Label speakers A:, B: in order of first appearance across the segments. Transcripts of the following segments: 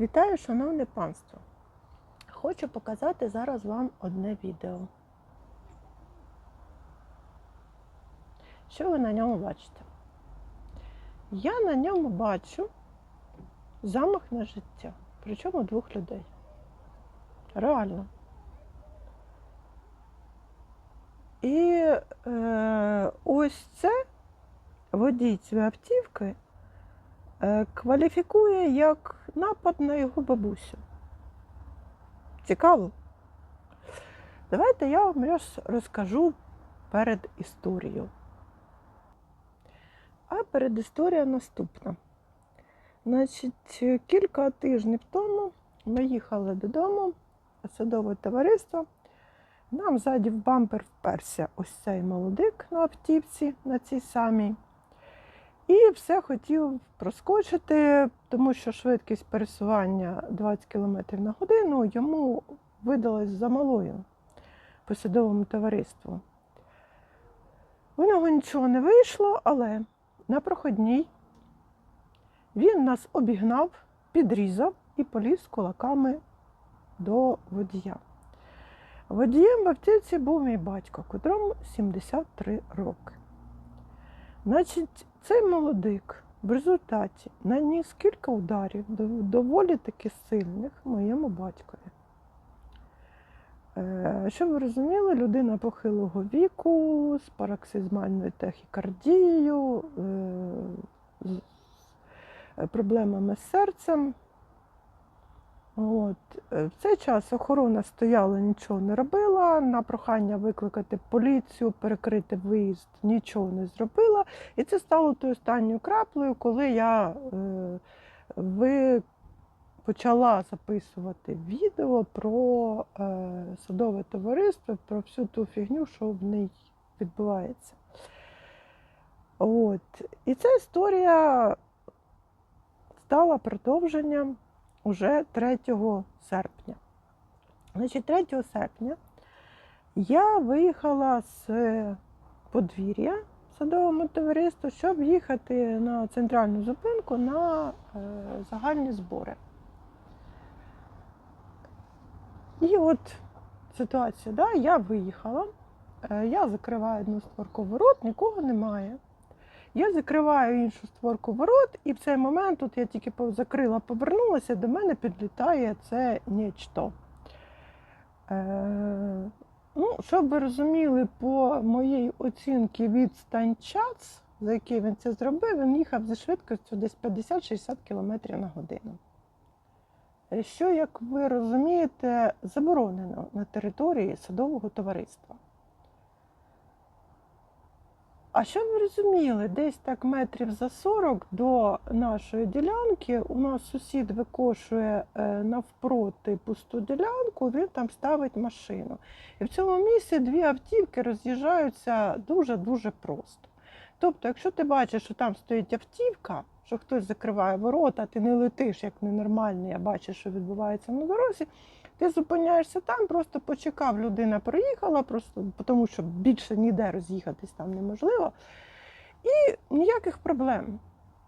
A: Вітаю, шановне панство! Хочу показати зараз вам одне відео. Що ви на ньому бачите? Я на ньому бачу замах на життя, причому двох людей. Реально. І е, ось це водій цієї автівки кваліфікує як напад на його бабусю. Цікаво? Давайте я вам розкажу перед історією. А передісторія наступна. Значить, кілька тижнів тому ми їхали додому, садове товариство. Нам ззаді в бампер вперся ось цей молодик на автівці, на цій самій. І все хотів проскочити, тому що швидкість пересування 20 км на годину йому видалась замалою по садовому товариству. У нього нічого не вийшло, але на проходній він нас обігнав, підрізав і поліз кулаками до водія. Водієм в автівці був мій батько, котрому 73 роки. Значить, цей молодик в результаті наніс кілька ударів, доволі таки сильних моєму батькові. Е, Щоб ви розуміли, людина похилого віку з параксизмальною тахікардією, е, з е, проблемами з серцем. От. е, В цей час охорона стояла, нічого не робила. На прохання викликати поліцію, перекрити виїзд, нічого не зробила. І це стало тою останньою краплею, коли я е, ви почала записувати відео про е, садове товариство, про всю ту фігню, що в ній відбувається. От. І ця історія стала продовженням уже 3 серпня. Значить, 3 серпня я виїхала з подвір'я садовому товариству, щоб їхати на центральну зупинку на е, загальні збори. І от ситуація, да, я виїхала, е, я закриваю одну створку ворот, нікого немає. Я закриваю іншу створку ворот, і в цей момент, тут я тільки закрила, повернулася, до мене підлітає це нічто. Е, ну, щоб ви розуміли, по моїй оцінці відстань час, за який він це зробив, він їхав зі швидкістю десь 50-60 км на годину. Е, Що, як ви розумієте, заборонено на території садового товариства. А що ви розуміли, десь так метрів за 40 до нашої ділянки у нас сусід викошує е, навпроти пусту ділянку, він там ставить машину. І в цьому місці дві автівки роз'їжджаються дуже-дуже просто. Тобто, якщо ти бачиш, що там стоїть автівка, що хтось закриває ворота, ти не летиш як ненормальний, а бачиш, що відбувається на дорозі, ти зупиняєшся там, просто почекав, людина проїхала, просто тому що більше ніде роз'їхатись там неможливо. І ніяких проблем.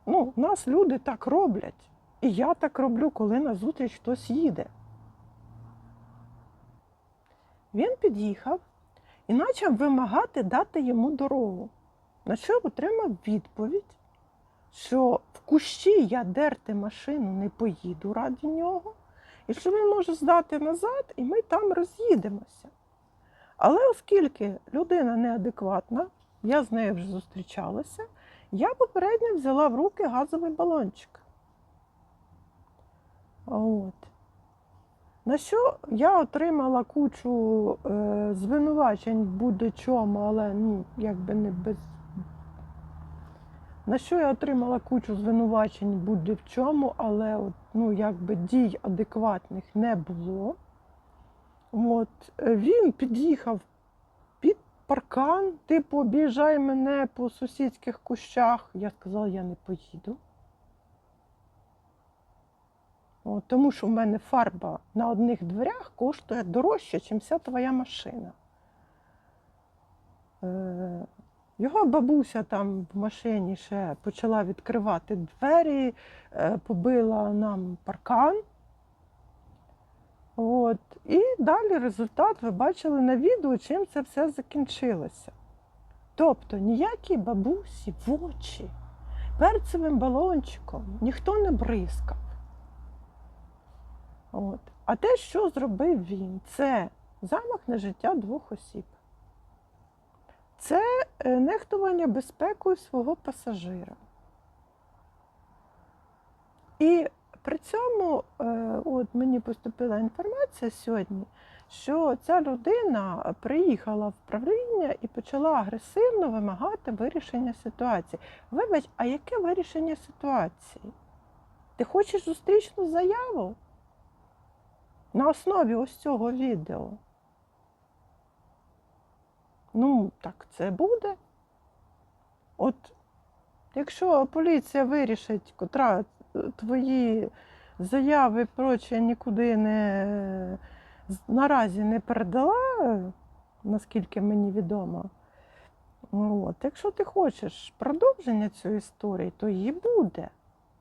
A: Ну, нас люди так роблять. І я так роблю, коли назустріч хтось їде. Він під'їхав і почав вимагати дати йому дорогу. На що отримав відповідь, що в кущі я дерти машину не поїду раді нього, і що він може здати назад, і ми там роз'їдемося. Але оскільки людина неадекватна, я з нею вже зустрічалася, я попередньо взяла в руки газовий балончик. От. На що я отримала кучу е, звинувачень будь-чому, але ну, якби не без. На що я отримала кучу звинувачень будь в чому, але от, ну, якби дій адекватних не було. От, е, він під'їхав під паркан, типу, об'їжджай мене по сусідських кущах. Я сказала, я не поїду. От, тому що в мене фарба на одних дверях коштує дорожче, ніж вся твоя машина. Е, Його бабуся там в машині ще почала відкривати двері, е, побила нам паркан. От. І далі результат ви бачили на відео, чим це все закінчилося. Тобто ніякі бабусі в очі перцевим балончиком ніхто не бризкав. От. А те, що зробив він, це замах на життя двох осіб. Це е, нехтування безпекою свого пасажира. І при цьому е, от мені поступила інформація сьогодні, що ця людина приїхала в правління і почала агресивно вимагати вирішення ситуації. Вибач, а яке вирішення ситуації? Ти хочеш зустрічну заяву? На основі ось цього відео. Ну, так це буде. От якщо поліція вирішить, котра е, твої заяви проче нікуди не наразі не передала, наскільки мені відомо. От. Якщо ти хочеш продовження цієї історії, то її буде.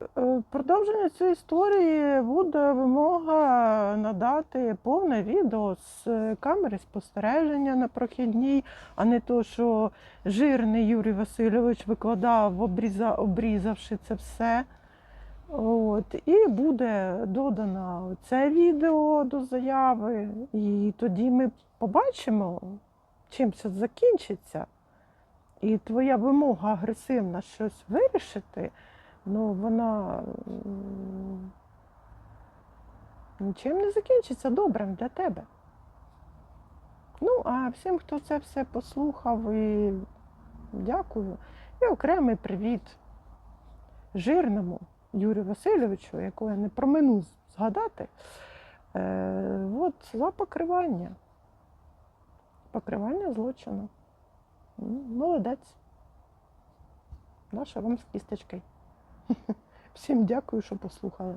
A: Е, Продовження цієї історії буде вимога надати повне відео з камери спостереження на прохідній, а не то, що жирний Юрій Васильович викладав, обріза, обрізавши це все. От, і буде додано це відео до заяви, і тоді ми побачимо, чим це закінчиться. І твоя вимога агресивна щось вирішити, ну вона нічим не закінчиться добрим для тебе. Ну, а всім, хто це все послухав, і дякую. І окремий привіт жирному Юрію Васильовичу, якого я не промину згадати. Е, от за покривання. Покривання злочину. Молодець. Наша вам з кісточкою. Всім дякую, що послухали.